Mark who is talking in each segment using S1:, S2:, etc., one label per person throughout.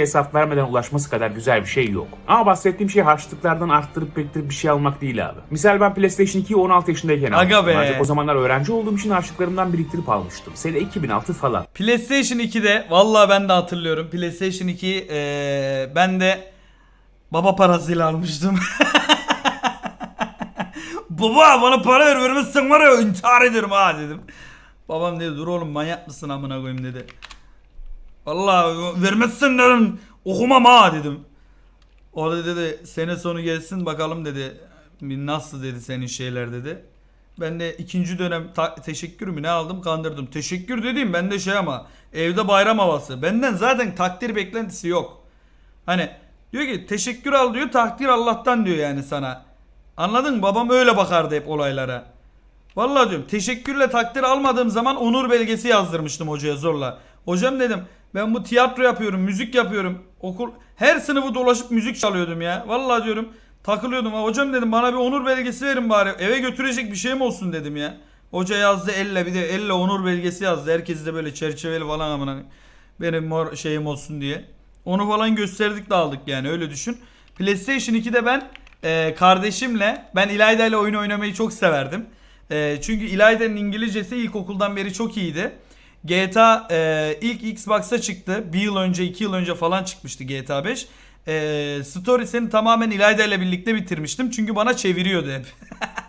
S1: hesap vermeden ulaşması kadar güzel bir şey yok. Ama bahsettiğim şey harçlıklardan arttırıp bektirip bir şey almak değil abi. Misal ben PlayStation 2'yi 16 yaşındayken
S2: Aga
S1: almıştım.
S2: be.
S1: Ancak o zamanlar öğrenci olduğum için harçlıklarımdan biriktirip almıştım. Sene 2006 falan.
S2: PlayStation 2'de vallahi ben de hatırlıyorum. PlayStation 2 eee ben de baba parasıyla almıştım. Baba bana para ver vermezsen var ya intihar ederim ha dedim. Babam dedi dur oğlum manyak mısın amına koyayım dedi. Vallahi vermezsen dedim okumam ha dedim. O da dedi sene sonu gelsin bakalım dedi. Nasıl dedi senin şeyler dedi. Ben de ikinci dönem teşekkür mü ne aldım kandırdım. Teşekkür dediğim bende şey ama evde bayram havası. Benden zaten takdir beklentisi yok. Hani diyor ki teşekkür al diyor takdir Allah'tan diyor yani sana. Anladın mı? Babam öyle bakardı hep olaylara. Vallahi diyorum teşekkürle takdir almadığım zaman onur belgesi yazdırmıştım hocaya zorla. Hocam dedim ben bu tiyatro yapıyorum, müzik yapıyorum. Okul her sınıfı dolaşıp müzik çalıyordum ya. Vallahi diyorum takılıyordum. Hocam dedim bana bir onur belgesi verin bari. Eve götürecek bir şeyim olsun dedim ya. Hoca yazdı elle bir de elle onur belgesi yazdı. Herkes de böyle çerçeveli falan amına benim şeyim olsun diye. Onu falan gösterdik de aldık yani öyle düşün. PlayStation 2'de ben e, kardeşimle ben İlayda ile oyun oynamayı çok severdim. E, çünkü İlayda'nın İngilizcesi ilkokuldan beri çok iyiydi. GTA e, ilk Xbox'a çıktı. Bir yıl önce, iki yıl önce falan çıkmıştı GTA 5. E, Stories'ini tamamen İlayda ile birlikte bitirmiştim. Çünkü bana çeviriyordu hep.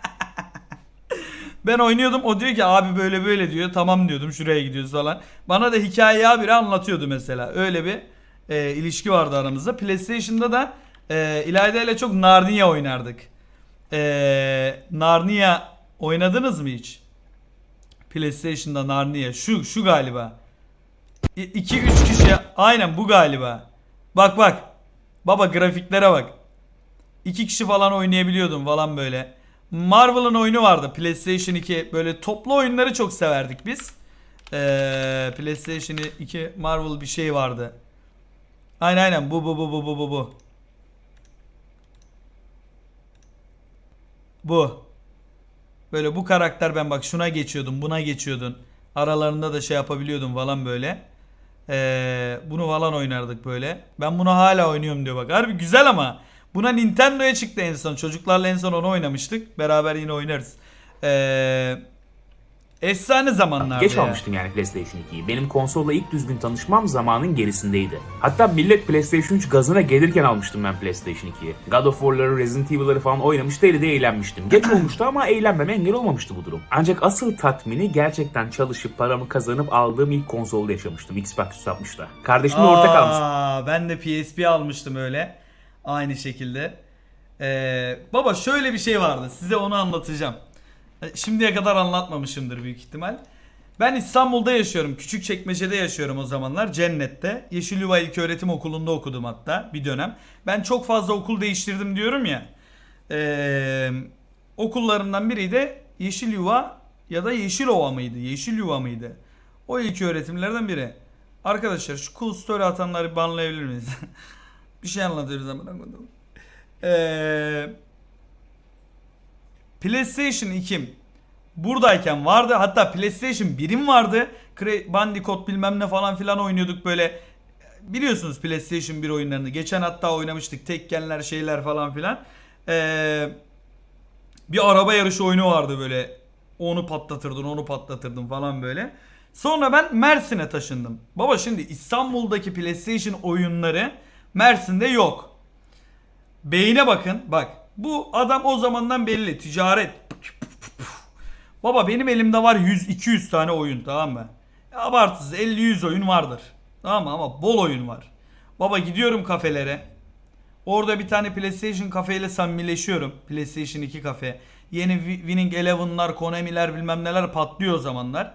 S2: Ben oynuyordum o diyor ki abi böyle böyle diyor. Tamam diyordum şuraya gidiyoruz falan. Bana da hikayeyi habire anlatıyordu mesela. Öyle bir e, ilişki vardı aramızda. PlayStation'da da e, İlayda ile çok Narnia oynardık. E, Narnia oynadınız mı hiç? PlayStation'da Narnia. Şu şu galiba. 2-3 kişi aynen bu galiba. Bak bak. Baba grafiklere bak. İki kişi falan oynayabiliyordum falan böyle. Marvel'ın oyunu vardı PlayStation 2 böyle toplu oyunları çok severdik biz. Ee, PlayStation 2 Marvel bir şey vardı. Aynen aynen bu bu bu bu bu bu bu. Bu. Böyle bu karakter ben bak şuna geçiyordum buna geçiyordun. Aralarında da şey yapabiliyordum falan böyle. Ee, bunu falan oynardık böyle. Ben bunu hala oynuyorum diyor bak. Harbi güzel ama. Buna Nintendo'ya çıktı en son. Çocuklarla en son onu oynamıştık. Beraber yine oynarız. Ee, efsane zamanlarda
S1: Geç
S2: ya.
S1: almıştım yani PlayStation 2'yi. Benim konsolla ilk düzgün tanışmam zamanın gerisindeydi. Hatta millet PlayStation 3 gazına gelirken almıştım ben PlayStation 2'yi. God of War'ları, Resident Evil'ları falan oynamış deli de eğlenmiştim. Geç olmuştu ama eğlenmeme engel olmamıştı bu durum. Ancak asıl tatmini gerçekten çalışıp paramı kazanıp aldığım ilk konsolda yaşamıştım. Xbox 360'da. Kardeşimle ortak almıştım.
S2: Aa, ben de PSP almıştım öyle. Aynı şekilde. Ee, baba şöyle bir şey vardı. Size onu anlatacağım. E, Şimdiye kadar anlatmamışımdır büyük ihtimal. Ben İstanbul'da yaşıyorum. Küçükçekmece'de yaşıyorum o zamanlar. Cennet'te. Yeşilyuva İlköğretim Okulu'nda okudum hatta bir dönem. Ben çok fazla okul değiştirdim diyorum ya. Ee, okullarından biri de Yeşilyuva ya da Yeşilova mıydı? Yeşilyuva mıydı? O ilk öğretimlerden biri. Arkadaşlar şu cool story atanları banlayabilir miyiz? bir şey anlatıyoruz ama. Ee, PlayStation 2 buradayken vardı. Hatta PlayStation 1'im vardı. Bandicoot bilmem ne falan filan oynuyorduk böyle. Biliyorsunuz PlayStation 1 oyunlarını. Geçen hatta oynamıştık. Tekkenler şeyler falan filan. Ee, bir araba yarışı oyunu vardı böyle. Onu patlatırdın, onu patlatırdın falan böyle. Sonra ben Mersin'e taşındım. Baba şimdi İstanbul'daki PlayStation oyunları Mersin'de yok. Beyine bakın. Bak. Bu adam o zamandan belli. Ticaret. Baba benim elimde var 100-200 tane oyun tamam mı? Abartısız 50-100 oyun vardır. Tamam mı? Ama bol oyun var. Baba gidiyorum kafelere. Orada bir tane PlayStation kafeyle samimileşiyorum. PlayStation 2 kafe. Yeni Wi- Winning Eleven'lar, Konami'ler bilmem neler patlıyor o zamanlar.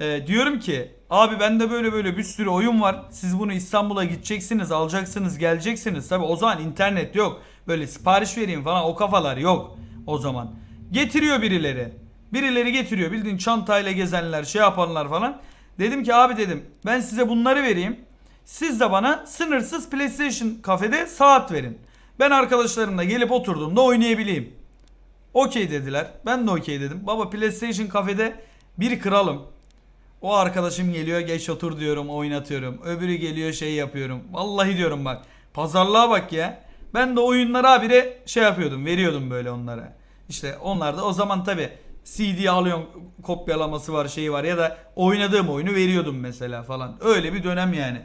S2: Ee, diyorum ki abi bende böyle böyle bir sürü oyun var. Siz bunu İstanbul'a gideceksiniz, alacaksınız, geleceksiniz. Tabi o zaman internet yok. Böyle sipariş vereyim falan o kafalar yok o zaman. Getiriyor birileri. Birileri getiriyor. Bildiğin çantayla gezenler, şey yapanlar falan. Dedim ki abi dedim ben size bunları vereyim. Siz de bana sınırsız PlayStation kafede saat verin. Ben arkadaşlarımla gelip oturduğumda oynayabileyim. Okey dediler. Ben de okey dedim. Baba PlayStation kafede bir kralım. O arkadaşım geliyor geç otur diyorum oynatıyorum. Öbürü geliyor şey yapıyorum. Vallahi diyorum bak. Pazarlığa bak ya. Ben de oyunlara habire şey yapıyordum. Veriyordum böyle onlara. İşte onlar da o zaman tabi CD alıyorsun kopyalaması var şeyi var ya da oynadığım oyunu veriyordum mesela falan. Öyle bir dönem yani.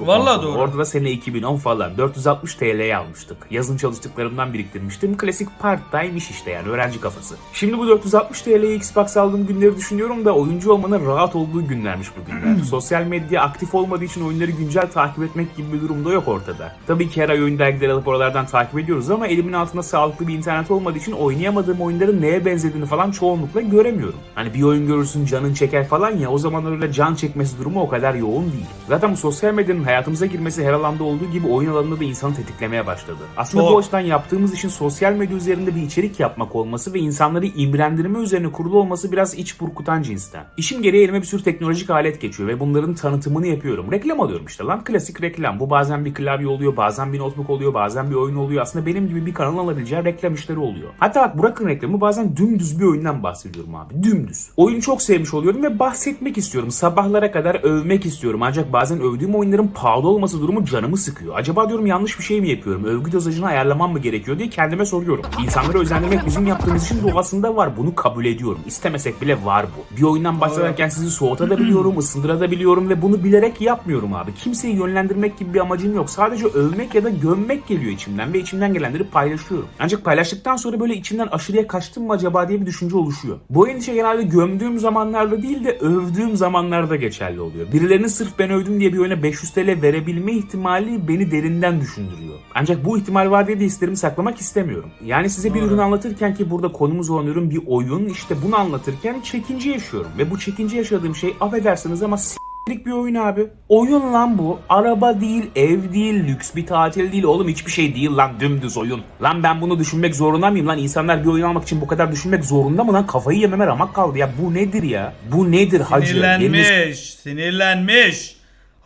S1: Bu
S2: Vallahi
S1: konsolu.
S2: doğru.
S1: Orada da sene 2010 falan 460 TL'ye almıştık. Yazın çalıştıklarımdan biriktirmiştim. Klasik part time iş işte yani öğrenci kafası. Şimdi bu 460 TL'ye Xbox aldığım günleri düşünüyorum da oyuncu olmanın rahat olduğu günlermiş bu günler. Sosyal medya aktif olmadığı için oyunları güncel takip etmek gibi bir durum da yok ortada. Tabii ki her ay oyun dergileri alıp oralardan takip ediyoruz ama elimin altında sağlıklı bir internet olmadığı için oynayamadığım oyunların neye benzediğini falan çoğunlukla göremiyorum. Hani bir oyun görürsün canın çeker falan ya o zaman öyle can çekmesi durumu o kadar yoğun değil. Zaten bu sosyal medyanın hayatımıza girmesi her alanda olduğu gibi oyun alanında da insanı tetiklemeye başladı. Aslında
S2: Çok.
S1: bu açıdan yaptığımız işin sosyal medya üzerinde bir içerik yapmak olması ve insanları imrendirme üzerine kurulu olması biraz iç burkutan cinsten. İşim gereği elime bir sürü teknolojik alet geçiyor ve bunların tanıtımını yapıyorum. Reklam alıyorum işte lan klasik reklam. Bu bazen bir klavye oluyor, bazen bir notebook oluyor, bazen bir oyun oluyor. Aslında benim gibi bir kanal alabileceği reklam işleri oluyor. Hatta bak bırakın reklamı bazen dümdüz bir oyundan bahsediyorum abi. Dümdüz. Oyunu çok sevmiş oluyorum ve bahsetmek istiyorum. Sabahlara kadar övmek istiyorum. Ancak bazen övdüğüm oyunların pahalı olması durumu canımı sıkıyor. Acaba diyorum yanlış bir şey mi yapıyorum? Övgü dozajını ayarlamam mı gerekiyor diye kendime soruyorum. İnsanları özendirmek bizim yaptığımız işin doğasında var. Bunu kabul ediyorum. İstemesek bile var bu. Bir oyundan bahsederken sizi soğutabiliyorum, ısındırabiliyorum ve bunu bilerek yapmıyorum abi. Kimseyi yönlendirmek gibi bir amacım yok. Sadece övmek ya da gömmek geliyor içimden ve içimden gelenleri paylaşıyorum. Ancak paylaştıktan sonra böyle içimden aşırıya kaçtım mı acaba diye bir düşünce oluşuyor. Bu endişe genelde gömdüğüm zamanlarda değil de övdüğüm zamanlarda geçerli oluyor. Birilerinin sırf ben övdüm diye bir oyuna 500 TL verebilme ihtimali beni derinden düşündürüyor. Ancak bu ihtimal var diye de hislerimi saklamak istemiyorum. Yani size bir
S2: Doğru.
S1: ürün anlatırken ki burada konumuz olan ürün bir oyun işte bunu anlatırken çekince yaşıyorum. Ve bu çekince yaşadığım şey affedersiniz ama s**lik bir oyun abi. Oyun lan bu. Araba değil, ev değil, lüks bir tatil değil. Oğlum hiçbir şey değil lan dümdüz oyun. Lan ben bunu düşünmek zorunda mıyım lan? İnsanlar bir oyun almak için bu kadar düşünmek zorunda mı lan? Kafayı yememe ramak kaldı ya. Bu nedir ya? Bu nedir hacı?
S2: Sinirlenmiş. Sinirlenmiş.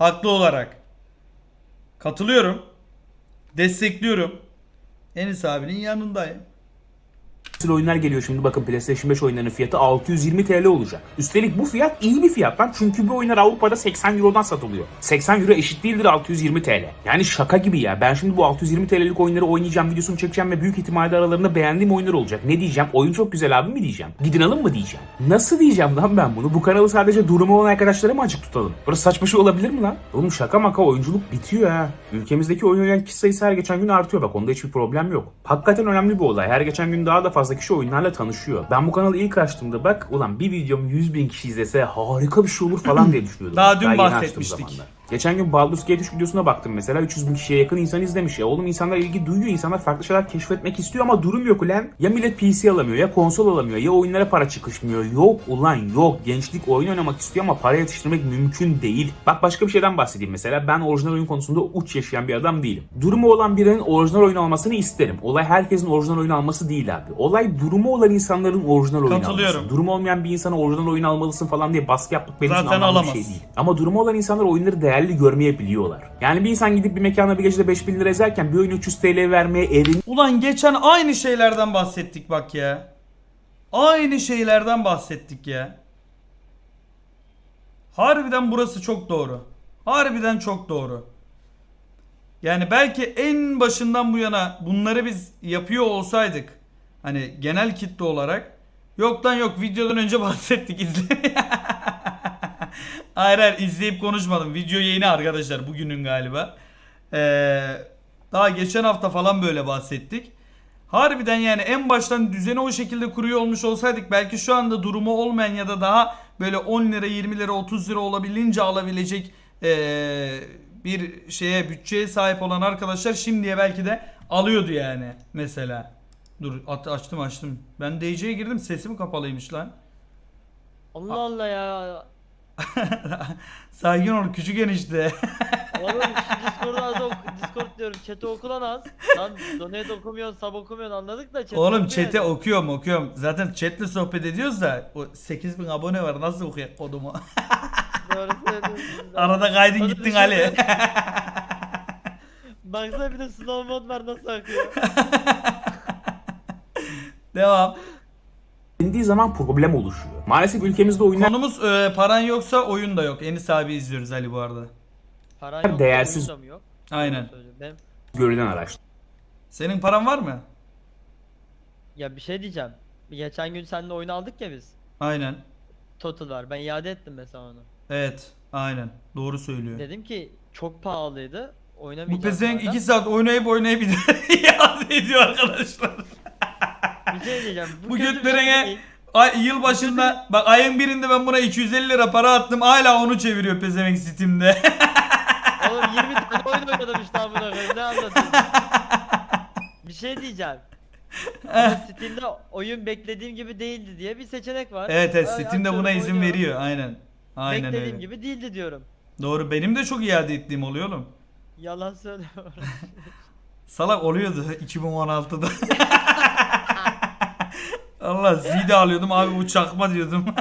S2: Haklı olarak. Katılıyorum. Destekliyorum. Enis abinin yanındayım.
S1: Nesil oyunlar geliyor şimdi bakın PlayStation 5 oyunlarının fiyatı 620 TL olacak. Üstelik bu fiyat iyi bir fiyat lan çünkü bu oyunlar Avrupa'da 80 Euro'dan satılıyor. 80 Euro eşit değildir 620 TL. Yani şaka gibi ya ben şimdi bu 620 TL'lik oyunları oynayacağım videosunu çekeceğim ve büyük ihtimalle aralarında beğendiğim oyunlar olacak. Ne diyeceğim? Oyun çok güzel abi mi diyeceğim? Gidin alın mı diyeceğim? Nasıl diyeceğim lan ben bunu? Bu kanalı sadece durumu olan arkadaşlara mı açık tutalım? Burası saçma şey olabilir mi lan? Oğlum şaka maka oyunculuk bitiyor ha. Ülkemizdeki oyun oynayan kişi sayısı her geçen gün artıyor bak onda hiçbir problem yok. Hakikaten önemli bir olay. Her geçen gün daha da fazla kişi oyunlarla tanışıyor. Ben bu kanalı ilk açtığımda bak ulan bir videomu 100 bin kişi izlese harika bir şey olur falan diye düşünüyordum.
S2: Daha dün
S1: açtığım
S2: bahsetmiştik.
S1: Geçen gün Baldur's Gate 3 videosuna baktım mesela 300 bin kişiye yakın insan izlemiş ya. Oğlum insanlar ilgi duyuyor, insanlar farklı şeyler keşfetmek istiyor ama durum yok ulan. Ya millet PC alamıyor ya konsol alamıyor ya oyunlara para çıkışmıyor. Yok ulan yok. Gençlik oyun oynamak istiyor ama para yetiştirmek mümkün değil. Bak başka bir şeyden bahsedeyim mesela. Ben orijinal oyun konusunda uç yaşayan bir adam değilim. Durumu olan birinin orijinal oyun almasını isterim. Olay herkesin orijinal oyun alması değil abi. Olay durumu olan insanların orijinal oyun alması. Durumu olmayan bir insana orijinal oyun almalısın falan diye baskı yapmak benim için
S2: Zaten
S1: anlamlı bir şey değil. Ama durumu olan insanlar oyunları değerli görmeyebiliyorlar. Yani bir insan gidip bir mekana bir gecede 5000 lira ezerken bir oyun 300 TL vermeye erin
S2: Ulan geçen aynı şeylerden bahsettik bak ya. Aynı şeylerden bahsettik ya. Harbiden burası çok doğru. Harbiden çok doğru. Yani belki en başından bu yana bunları biz yapıyor olsaydık hani genel kitle olarak yok lan yok videodan önce bahsettik izle. Hayır hayır izleyip konuşmadım. Video yayını arkadaşlar bugünün galiba. Ee, daha geçen hafta falan böyle bahsettik. Harbiden yani en baştan düzeni o şekilde kuruyor olmuş olsaydık belki şu anda durumu olmayan ya da daha böyle 10 lira 20 lira 30 lira olabildiğince alabilecek ee, bir şeye bütçeye sahip olan arkadaşlar şimdiye belki de alıyordu yani mesela. Dur açtım açtım. Ben DC'ye girdim sesim kapalıymış lan.
S3: Allah Allah ya.
S2: Sakin ol küçük enişte.
S3: Oğlum şu Discord'u az oku, Discord diyorum chat'i oku lan az. Lan donate okumuyorsun, sub okumuyorsun anladık da chat
S2: Oğlum
S3: okuyor
S2: chat'e
S3: yani.
S2: okuyorum okuyorum. Zaten chatle sohbet ediyoruz da o 8000 abone var nasıl okuyak kodumu.
S3: Doğru söylüyorsun.
S2: Arada kaydın
S3: Hadi
S2: gittin
S3: dışarı.
S2: Ali.
S3: Baksana bir de slow mod var nasıl akıyor.
S2: Devam.
S1: Dendiği zaman problem oluşuyor. Maalesef ülkemizde oyunlar
S2: Konumuz e, paran yoksa oyun da yok. Enis abi izliyoruz Ali bu arada.
S3: Paran yok.
S1: Değersiz.
S3: oyun da mı yok?
S2: Aynen.
S3: Benim,
S1: görülen araçlar.
S2: Senin paran var mı?
S3: ya bir şey diyeceğim. Geçen gün seninle oyun aldık ya biz.
S2: Aynen.
S3: Total var. Ben iade ettim mesela onu.
S2: Evet. Aynen. Doğru söylüyor.
S3: Dedim ki çok pahalıydı.
S2: Bu
S3: Oynamayacağım.
S2: pezevenk
S3: zaten.
S2: 2 saat oynayıp oynayıp iade ediyor arkadaşlar.
S3: Bir şey diyeceğim.
S2: Bu
S3: kötü bir
S2: götlerine
S3: şey değil.
S2: ay, yıl başında bak ayın birinde ben buna 250 lira para attım hala onu çeviriyor pezevenk Steam'de.
S3: Oğlum 20 tane oyun oynadım işte amına koyayım. Ne anlatıyorsun? bir şey diyeceğim. Ama Steam'de oyun beklediğim gibi değildi diye bir seçenek var.
S2: evet evet
S3: Ay,
S2: buna
S3: açıyorum,
S2: izin
S3: oynuyorum.
S2: veriyor aynen. Aynen
S3: Beklediğim
S2: öyle.
S3: gibi değildi diyorum.
S2: Doğru benim de çok iade ettiğim oluyor oğlum.
S3: Yalan söylüyorum.
S2: Salak oluyordu 2016'da. Allah zide alıyordum abi bu çakma diyordum.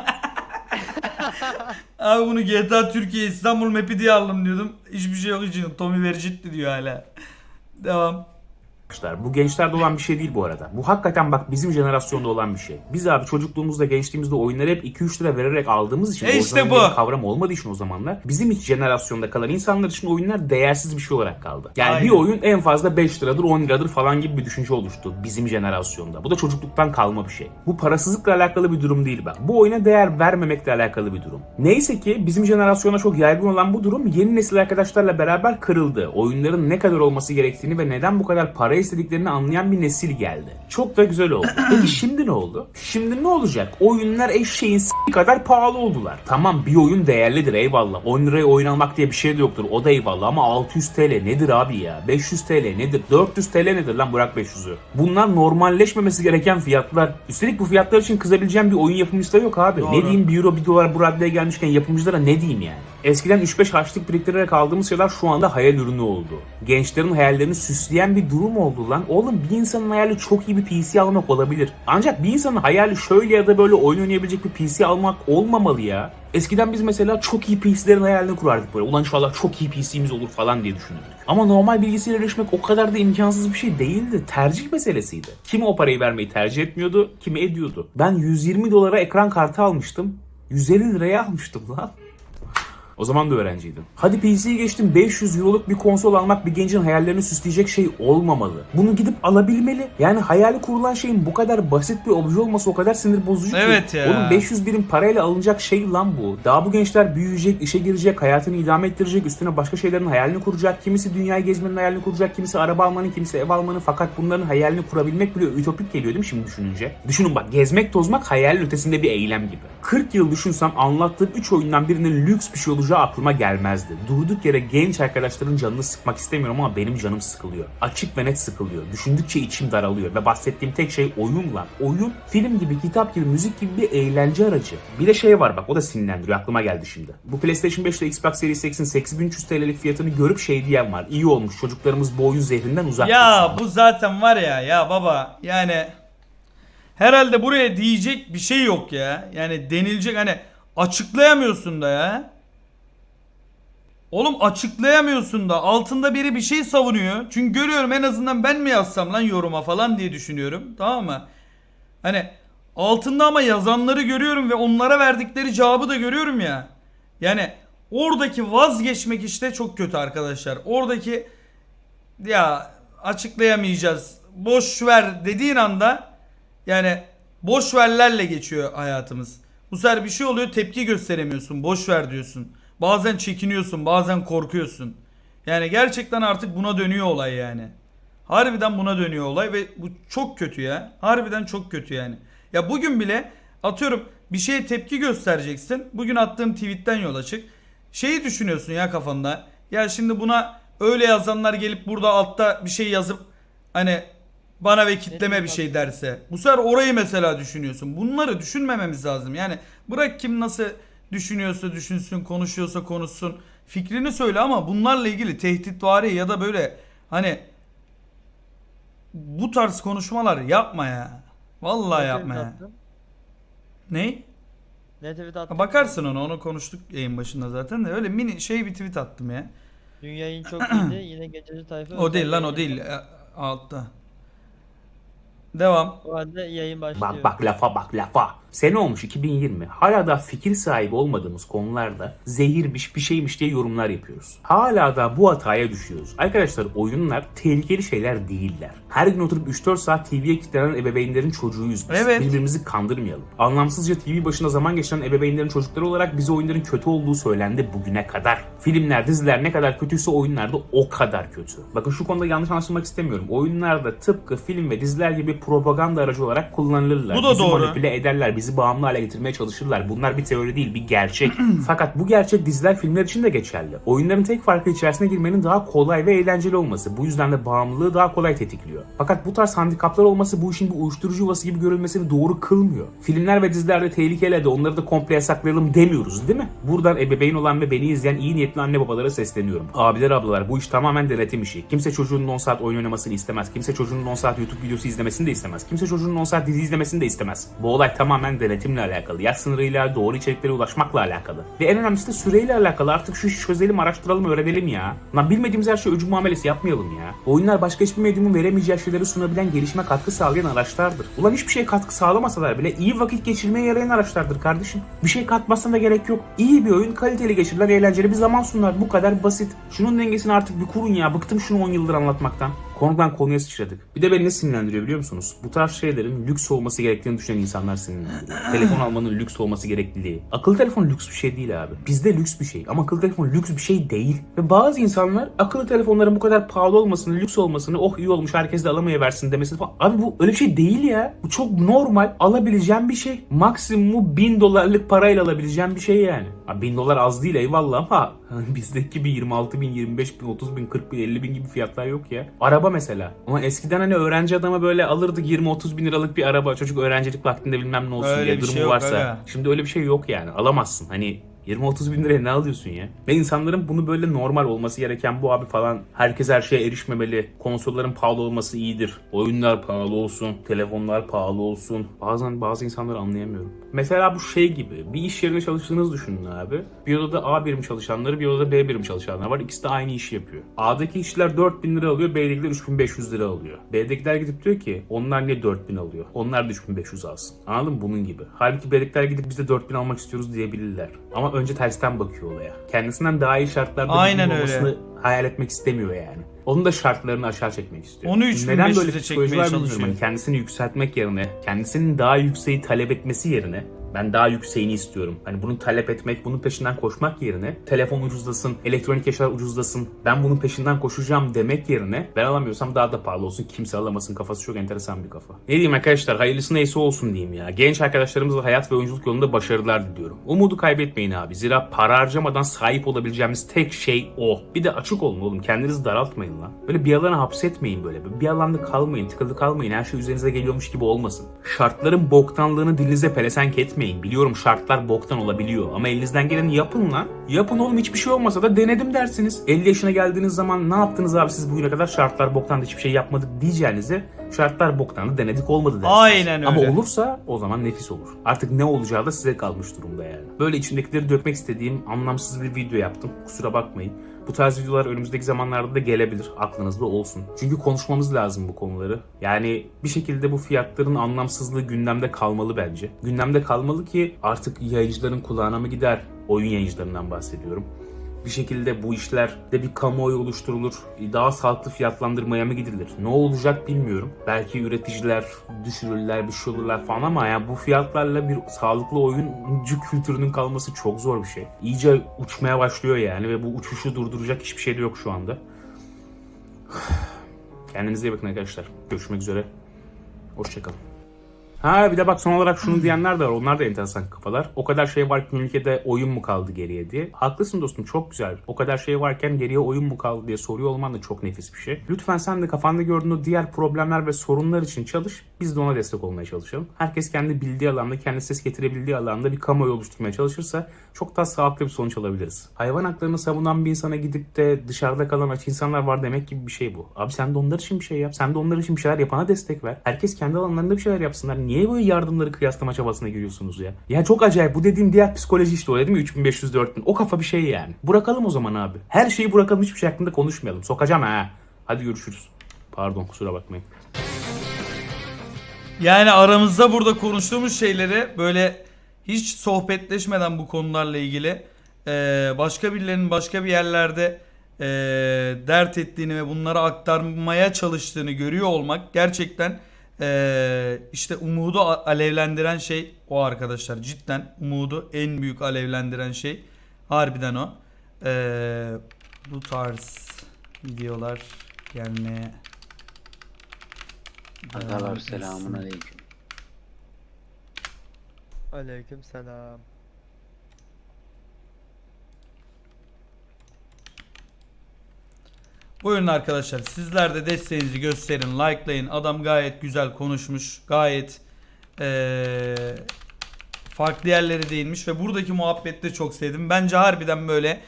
S2: abi bunu GTA Türkiye İstanbul map'i diye aldım diyordum. Hiçbir şey yok için Tommy Vercitti diyor hala. Devam.
S1: Bu gençlerde olan bir şey değil bu arada. Bu hakikaten bak bizim jenerasyonda olan bir şey. Biz abi çocukluğumuzda, gençliğimizde oyunları hep 2-3 lira vererek aldığımız için
S2: E işte bu.
S1: kavram olmadığı için o zamanlar bizim hiç jenerasyonda kalan insanlar için oyunlar değersiz bir şey olarak kaldı. Yani
S2: Aynen.
S1: bir oyun en fazla 5 liradır, 10 liradır falan gibi bir düşünce oluştu bizim jenerasyonda. Bu da çocukluktan kalma bir şey. Bu parasızlıkla alakalı bir durum değil bak. Bu oyuna değer vermemekle alakalı bir durum. Neyse ki bizim jenerasyona çok yaygın olan bu durum yeni nesil arkadaşlarla beraber kırıldı. Oyunların ne kadar olması gerektiğini ve neden bu kadar para istediklerini anlayan bir nesil geldi. Çok da güzel oldu. Peki şimdi ne oldu? Şimdi ne olacak? Oyunlar eşeğin s**i kadar pahalı oldular. Tamam bir oyun değerlidir eyvallah. 10 liraya oyun almak diye bir şey de yoktur. O da eyvallah ama 600 TL nedir abi ya? 500 TL nedir? 400 TL nedir lan bırak 500'ü? Bunlar normalleşmemesi gereken fiyatlar. Üstelik bu fiyatlar için kızabileceğim bir oyun yapımcısı da yok abi.
S2: Doğru.
S1: Ne diyeyim 1 euro 1 dolar bu raddeye gelmişken yapımcılara ne diyeyim yani? Eskiden 3-5 harçlık biriktirerek aldığımız şeyler şu anda hayal ürünü oldu. Gençlerin hayallerini süsleyen bir durum oldu lan. Oğlum bir insanın hayali çok iyi bir PC almak olabilir. Ancak bir insanın hayali şöyle ya da böyle oyun oynayabilecek bir PC almak olmamalı ya. Eskiden biz mesela çok iyi PC'lerin hayalini kurardık böyle. Ulan inşallah çok iyi PC'miz olur falan diye düşünürdük. Ama normal bilgisayara erişmek o kadar da imkansız bir şey değildi. Tercih meselesiydi. Kimi o parayı vermeyi tercih etmiyordu, kimi ediyordu. Ben 120 dolara ekran kartı almıştım. 150 liraya almıştım lan. O zaman da öğrenciydim. Hadi PC'yi geçtim 500 euroluk bir konsol almak bir gencin hayallerini süsleyecek şey olmamalı. Bunu gidip alabilmeli. Yani hayali kurulan şeyin bu kadar basit bir obje olması o kadar sinir bozucu ki.
S2: Evet ya.
S1: Oğlum 500 birim parayla alınacak şey lan bu. Daha bu gençler büyüyecek, işe girecek, hayatını idame ettirecek, üstüne başka şeylerin hayalini kuracak. Kimisi dünyayı gezmenin hayalini kuracak, kimisi araba almanın, kimisi ev almanın. Fakat bunların hayalini kurabilmek bile ütopik geliyor değil mi şimdi düşününce? Düşünün bak gezmek tozmak hayalin ötesinde bir eylem gibi. 40 yıl düşünsem anlattığım 3 oyundan birinin lüks bir şey olacağı aklıma gelmezdi. Durduk yere genç arkadaşların canını sıkmak istemiyorum ama benim canım sıkılıyor. Açık ve net sıkılıyor. Düşündükçe içim daralıyor ve bahsettiğim tek şey oyun lan. Oyun film gibi, kitap gibi, müzik gibi bir eğlence aracı. Bir de şey var bak o da sinirlendiriyor aklıma geldi şimdi. Bu PlayStation 5 ile Xbox Series X'in 8300 TL'lik fiyatını görüp şey diyen var. İyi olmuş çocuklarımız bu oyun zehrinden uzak.
S2: Ya bu zaten var ya ya baba yani herhalde buraya diyecek bir şey yok ya. Yani denilecek hani açıklayamıyorsun da ya. Oğlum açıklayamıyorsun da altında biri bir şey savunuyor. Çünkü görüyorum en azından ben mi yazsam lan yoruma falan diye düşünüyorum. Tamam mı? Hani altında ama yazanları görüyorum ve onlara verdikleri cevabı da görüyorum ya. Yani oradaki vazgeçmek işte çok kötü arkadaşlar. Oradaki ya açıklayamayacağız. Boş ver dediğin anda yani boş verlerle geçiyor hayatımız. Bu sefer bir şey oluyor tepki gösteremiyorsun. Boş ver diyorsun. Bazen çekiniyorsun, bazen korkuyorsun. Yani gerçekten artık buna dönüyor olay yani. Harbiden buna dönüyor olay ve bu çok kötü ya. Harbiden çok kötü yani. Ya bugün bile atıyorum bir şeye tepki göstereceksin. Bugün attığım tweetten yola çık. Şeyi düşünüyorsun ya kafanda. Ya şimdi buna öyle yazanlar gelip burada altta bir şey yazıp hani bana ve kitleme bir şey derse. Bu sefer orayı mesela düşünüyorsun. Bunları düşünmememiz lazım. Yani bırak kim nasıl düşünüyorsa düşünsün, konuşuyorsa konuşsun. Fikrini söyle ama bunlarla ilgili tehditvari ya da böyle hani bu tarz konuşmalar yapma ya. Vallahi
S3: Ne
S2: yapma ya.
S3: attın?
S2: Ne?
S3: Ne tweet attın?
S2: Bakarsın ona onu konuştuk yayın başında zaten de öyle mini şey bir tweet attım ya.
S3: Dün yayın çok iyiydi. Yine gececi tayfa.
S2: O değil lan o değil. E, altta. Devam.
S3: O halde yayın başlıyor.
S1: Bak bak lafa bak lafa. Sene olmuş 2020. Hala daha fikir sahibi olmadığımız konularda zehirmiş bir şeymiş diye yorumlar yapıyoruz. Hala da bu hataya düşüyoruz. Arkadaşlar oyunlar tehlikeli şeyler değiller. Her gün oturup 3-4 saat TV'ye kilitlenen ebeveynlerin çocuğuyuz biz.
S2: Evet.
S1: Birbirimizi kandırmayalım. Anlamsızca TV başında zaman geçiren ebeveynlerin çocukları olarak bize oyunların kötü olduğu söylendi bugüne kadar. Filmler, diziler ne kadar kötüyse oyunlarda o kadar kötü. Bakın şu konuda yanlış anlaşılmak istemiyorum. Oyunlarda tıpkı film ve diziler gibi propaganda aracı olarak kullanılırlar.
S2: Bu da
S1: bizi
S2: doğru.
S1: manipüle ederler, bizi bağımlı hale getirmeye çalışırlar. Bunlar bir teori değil, bir gerçek. Fakat bu gerçek diziler, filmler için de geçerli. Oyunların tek farkı içerisine girmenin daha kolay ve eğlenceli olması. Bu yüzden de bağımlılığı daha kolay tetikliyor. Fakat bu tarz handikaplar olması bu işin bir uyuşturucu yuvası gibi görülmesini doğru kılmıyor. Filmler ve dizilerde tehlikeli de onları da komple yasaklayalım demiyoruz değil mi? Buradan ebeveyn olan ve beni izleyen iyi niyetli anne babalara sesleniyorum. Abiler ablalar bu iş tamamen denetim işi. Kimse çocuğunun 10 saat oyun oynamasını istemez. Kimse çocuğunun 10 saat YouTube videosu izlemesini de istemez. Kimse çocuğunun 10 saat dizi izlemesini de istemez. Bu olay tamamen denetimle alakalı. Yaş sınırıyla, doğru içeriklere ulaşmakla alakalı. Ve en önemlisi de süreyle alakalı. Artık şu işi çözelim, araştıralım, öğrenelim ya. Lan bilmediğimiz her şey öcü muamelesi yapmayalım ya. Oyunlar başka hiçbir medyumun veremeyeceği şeyleri sunabilen gelişime katkı sağlayan araçlardır. Ulan hiçbir şey katkı sağlamasalar bile iyi vakit geçirmeye yarayan araçlardır kardeşim. Bir şey katmasına da gerek yok. İyi bir oyun kaliteli geçirilen eğlenceli bir zaman sunar. Bu kadar basit. Şunun dengesini artık bir kurun ya. Bıktım şunu 10 yıldır anlatmaktan. Konudan konuya sıçradık. Bir de beni ne sinirlendiriyor biliyor musunuz? Bu tarz şeylerin lüks olması gerektiğini düşünen insanlar sinirlendiriyor. telefon almanın lüks olması gerekliliği. Akıllı telefon lüks bir şey değil abi. Bizde lüks bir şey ama akıllı telefon lüks bir şey değil. Ve bazı insanlar akıllı telefonların bu kadar pahalı olmasını, lüks olmasını, oh iyi olmuş herkes de alamayıversin demesini falan. Abi bu öyle bir şey değil ya. Bu çok normal. Alabileceğim bir şey. Maksimumu 1000 dolarlık parayla alabileceğim bir şey yani. 1000 dolar az değil eyvallah ama bizdeki bir 26 bin, 25 bin, 30 bin, 40 bin, 50 bin gibi fiyatlar yok ya. Araba mesela. Ama eskiden hani öğrenci adama böyle alırdık 20-30 bin liralık bir araba. Çocuk öğrencilik vaktinde bilmem ne olsun
S2: Öyle
S1: diye durumu
S2: şey yok
S1: varsa.
S2: aga.
S1: Şimdi öyle bir şey yok yani. Alamazsın. Hani 20-30 bin liraya ne alıyorsun ya? Ve insanların bunu böyle normal olması gereken bu abi falan. Herkes her şeye erişmemeli. Konsolların pahalı olması iyidir. Oyunlar pahalı olsun. Telefonlar pahalı olsun. Bazen bazı insanları anlayamıyorum. Mesela bu şey gibi. Bir iş yerinde çalıştığınızı düşünün abi. Bir odada A birim çalışanları, bir odada B birim çalışanlar var. İkisi de aynı işi yapıyor. A'daki işçiler 4000 lira alıyor, B'dekiler 3500 lira alıyor. B'dekiler gidip diyor ki onlar niye 4000 alıyor? Onlar da 3500 alsın. Anladın mı? Bunun gibi. Halbuki B'dekiler gidip biz de 4000 almak istiyoruz diyebilirler. Ama önce tersten bakıyor olaya. Kendisinden daha iyi şartlarda
S2: Aynen
S1: birinin
S2: öyle.
S1: olmasını hayal etmek istemiyor yani. Onun da şartlarını aşağı çekmek istiyor.
S2: Onu 3500'e
S1: Neden böyle
S2: çekmeye çalışıyor.
S1: Hani kendisini yükseltmek yerine, kendisinin daha yükseği talep etmesi yerine ben daha yükseğini istiyorum. Hani bunu talep etmek, bunun peşinden koşmak yerine telefon ucuzlasın, elektronik eşyalar ucuzlasın, ben bunun peşinden koşacağım demek yerine ben alamıyorsam daha da pahalı olsun, kimse alamasın kafası çok enteresan bir kafa. Ne diyeyim arkadaşlar, hayırlısı neyse olsun diyeyim ya. Genç arkadaşlarımıza hayat ve oyunculuk yolunda başarılar diliyorum. Umudu kaybetmeyin abi. Zira para harcamadan sahip olabileceğimiz tek şey o. Bir de açık olun oğlum. Kendinizi daraltmayın lan. Böyle bir alana hapsetmeyin böyle. Bir alanda kalmayın, tıkılı kalmayın. Her şey üzerinize geliyormuş gibi olmasın. Şartların boktanlığını dilinize pelesenk etmeyin. Biliyorum şartlar boktan olabiliyor. Ama elinizden geleni yapın lan. Yapın oğlum hiçbir şey olmasa da denedim dersiniz. 50 yaşına geldiğiniz zaman ne yaptınız abi siz bugüne kadar? Şartlar boktan da hiçbir şey yapmadık diyeceğinize şartlar boktan da denedik olmadı dersiniz.
S2: Aynen
S1: Ama
S2: öyle.
S1: olursa o zaman nefis olur. Artık ne olacağı da size kalmış durumda yani. Böyle içimdekileri dökmek istediğim anlamsız bir video yaptım. Kusura bakmayın. Bu tarz videolar önümüzdeki zamanlarda da gelebilir. Aklınızda olsun. Çünkü konuşmamız lazım bu konuları. Yani bir şekilde bu fiyatların anlamsızlığı gündemde kalmalı bence. Gündemde kalmalı ki artık yayıncıların kulağına mı gider? Oyun yayıncılarından bahsediyorum bir şekilde bu işlerde bir kamuoyu oluşturulur. Daha sağlıklı fiyatlandırmaya mı gidilir? Ne olacak bilmiyorum. Belki üreticiler düşürürler, bir şey olurlar falan ama yani bu fiyatlarla bir sağlıklı oyuncu kültürünün kalması çok zor bir şey. İyice uçmaya başlıyor yani ve bu uçuşu durduracak hiçbir şey de yok şu anda. Kendinize iyi bakın arkadaşlar. Görüşmek üzere. Hoşçakalın. Ha bir de bak son olarak şunu diyenler de var. Onlar da enteresan kafalar. O kadar şey var ki ülkede oyun mu kaldı geriye diye. Haklısın dostum çok güzel. O kadar şey varken geriye oyun mu kaldı diye soruyor olman da çok nefis bir şey. Lütfen sen de kafanda gördüğün o diğer problemler ve sorunlar için çalış. Biz de ona destek olmaya çalışalım. Herkes kendi bildiği alanda, kendi ses getirebildiği alanda bir kamuoyu oluşturmaya çalışırsa çok daha sağlıklı bir sonuç alabiliriz. Hayvan haklarını savunan bir insana gidip de dışarıda kalan aç insanlar var demek gibi bir şey bu. Abi sen de onlar için bir şey yap. Sen de onlar için bir şeyler yapana destek ver. Herkes kendi alanlarında bir şeyler yapsınlar. Niye böyle yardımları kıyaslama çabasına giriyorsunuz ya? Ya çok acayip. Bu dediğim diğer psikoloji işte o dedim ya 3500 4000. O kafa bir şey yani. Bırakalım o zaman abi. Her şeyi bırakalım hiçbir şey hakkında konuşmayalım. Sokacağım ha. Hadi görüşürüz. Pardon kusura bakmayın.
S2: Yani aramızda burada konuştuğumuz şeyleri böyle hiç sohbetleşmeden bu konularla ilgili eee, başka birilerinin başka bir yerlerde eee, dert ettiğini ve bunları aktarmaya çalıştığını görüyor olmak gerçekten eee, işte umudu alevlendiren şey o arkadaşlar. Cidden umudu en büyük alevlendiren şey harbiden o. Eee, bu tarz videolar gelmeye
S4: Agalar selamun aleyküm.
S3: Aleyküm selam.
S2: Buyurun arkadaşlar sizler de desteğinizi gösterin, likelayın. Adam gayet güzel konuşmuş, gayet eee, farklı yerlere değinmiş ve buradaki muhabbeti çok sevdim. Bence harbiden böyle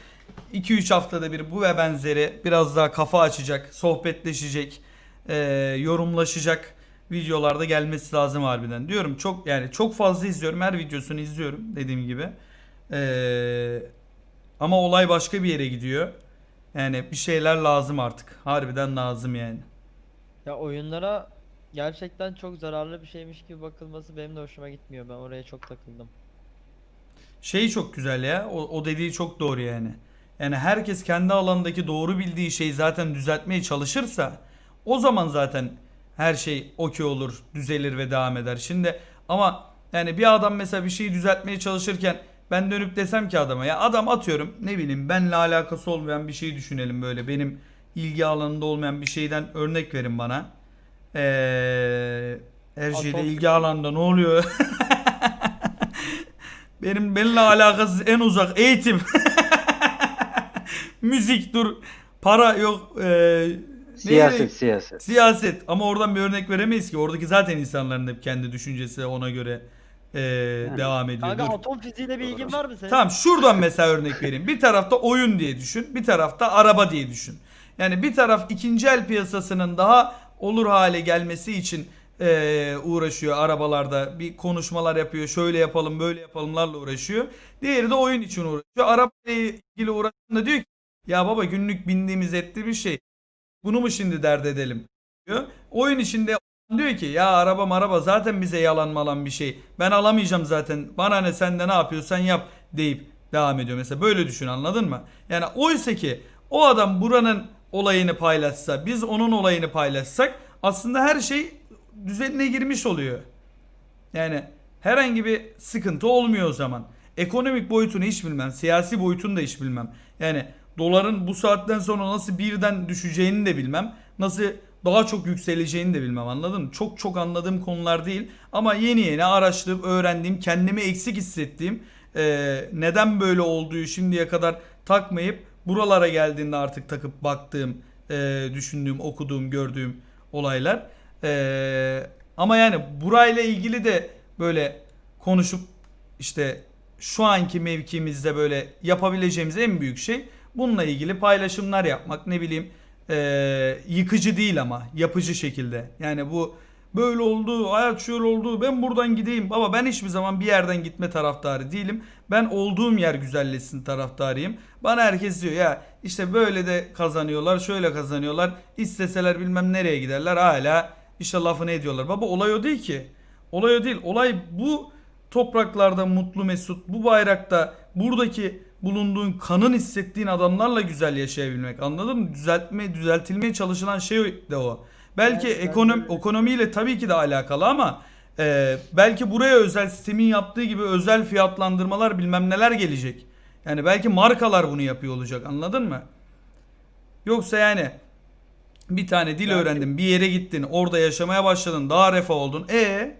S2: 2-3 haftada bir bu ve benzeri biraz daha kafa açacak, sohbetleşecek, eee, yorumlaşacak videolarda gelmesi lazım harbiden. Diyorum çok yani çok fazla izliyorum, her videosunu izliyorum dediğim gibi. Eee, ama olay başka bir yere gidiyor. Yani bir şeyler lazım artık. Harbiden lazım yani.
S3: Ya oyunlara gerçekten çok zararlı bir şeymiş gibi bakılması benim de hoşuma gitmiyor. Ben oraya çok takıldım.
S2: Şey çok güzel ya. O, o dediği çok doğru yani. Yani herkes kendi alandaki doğru bildiği şeyi zaten düzeltmeye çalışırsa o zaman zaten her şey okey olur, düzelir ve devam eder. Şimdi ama yani bir adam mesela bir şeyi düzeltmeye çalışırken ben dönüp desem ki adama ya adam atıyorum ne bileyim benle alakası olmayan bir şey düşünelim böyle benim ilgi alanında olmayan bir şeyden örnek verin bana. Eee her şeyde
S3: Atom-
S2: ilgi alanında ne oluyor? Benim benimle alakasız en uzak eğitim. Müzik dur. Para yok. eee,
S4: Siyaset
S2: neydi?
S4: siyaset.
S2: Siyaset. Ama oradan bir örnek veremeyiz ki. Oradaki zaten insanların hep kendi düşüncesi ona göre eee, devam ediyor.
S3: Kanka
S2: Dur.
S3: atom fiziğiyle bir ilgin var mı senin?
S2: Tamam şuradan mesela örnek vereyim. Bir tarafta oyun diye düşün. Bir tarafta araba diye düşün. Yani bir taraf ikinci el piyasasının daha olur hale gelmesi için eee, uğraşıyor arabalarda. Bir konuşmalar yapıyor. Şöyle yapalım böyle yapalımlarla uğraşıyor. Diğeri de oyun için uğraşıyor. Arabayla ilgili uğraşan da diyor ki ya baba günlük bindiğimiz ettiğimiz şey. Bunu mu şimdi dert edelim diyor. Oyun içinde diyor ki ya araba araba zaten bize yalan malan bir şey. Ben alamayacağım zaten. Bana ne sen de ne yapıyorsan yap deyip devam ediyor. Mesela böyle düşün anladın mı? Yani oysa ki o adam buranın olayını paylaşsa biz onun olayını paylaşsak aslında her şey düzenine girmiş oluyor. Yani herhangi bir sıkıntı olmuyor o zaman. Ekonomik boyutunu hiç bilmem. Siyasi boyutunu da hiç bilmem. Yani doların bu saatten sonra nasıl birden düşeceğini de bilmem. Nasıl daha çok yükseleceğini de bilmem anladın mı? Çok çok anladığım konular değil. Ama yeni yeni araştırıp öğrendiğim, kendimi eksik hissettiğim, eee, neden böyle olduğu şimdiye kadar takmayıp buralara geldiğinde artık takıp baktığım, eee, düşündüğüm, okuduğum, gördüğüm olaylar. Eee, ama yani burayla ilgili de böyle konuşup işte şu anki mevkimizde böyle yapabileceğimiz en büyük şey bununla ilgili paylaşımlar yapmak ne bileyim eee, yıkıcı değil ama yapıcı şekilde. Yani bu böyle oldu hayat şöyle oldu ben buradan gideyim baba ben hiçbir zaman bir yerden gitme taraftarı değilim. Ben olduğum yer güzelleşsin taraftarıyım. Bana herkes diyor ya işte böyle de kazanıyorlar şöyle kazanıyorlar isteseler bilmem nereye giderler hala işte lafını ediyorlar. Baba olay o değil ki. Olay o değil. Olay bu topraklarda mutlu mesut, bu bayrakta buradaki bulunduğun kanın hissettiğin adamlarla güzel yaşayabilmek. Anladın mı? Düzeltme, düzeltilmeye çalışılan şey de o. Belki
S3: Evet, de-
S2: ekonomiyle tabii ki de alakalı ama e, belki buraya özel sistemin yaptığı gibi özel fiyatlandırmalar bilmem neler gelecek. Yani belki markalar bunu yapıyor olacak anladın mı? Yoksa yani bir tane dil
S3: Yani-
S2: öğrendin, bir yere gittin, orada yaşamaya başladın, daha refah oldun. E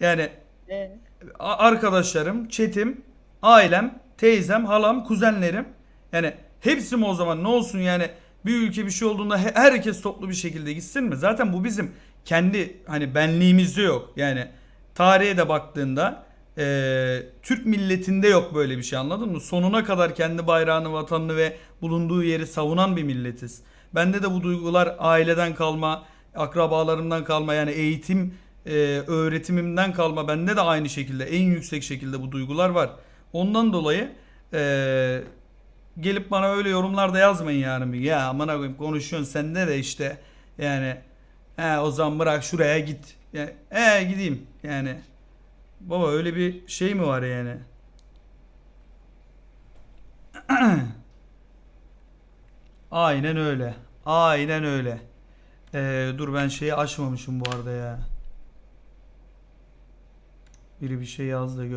S2: yani
S3: E,
S2: arkadaşlarım, çetim, ailem, teyzem, halam, kuzenlerim. Yani hepsi mi o zaman ne olsun yani bir ülke bir şey olduğunda he- herkes toplu bir şekilde gitsin mi? Zaten bu bizim kendi hani benliğimizde yok. Yani tarihe de baktığında eee, Türk milletinde yok böyle bir şey anladın mı? Sonuna kadar kendi bayrağını, vatanını ve bulunduğu yeri savunan bir milletiz. Bende de bu duygular aileden kalma, akrabalarımdan kalma yani eğitim e, öğretimimden kalma bende de aynı şekilde en yüksek şekilde bu duygular var. Ondan dolayı e, gelip bana öyle yorumlarda yazmayın yani. Ya aman koyayım konuşuyorsun sende de işte yani He o zaman bırak şuraya git. Yani, he gideyim yani. Baba öyle bir şey mi var yani? Aynen öyle. Aynen öyle. Ee, dur ben şeyi açmamışım bu arada ya. Biri bir şey yazdı.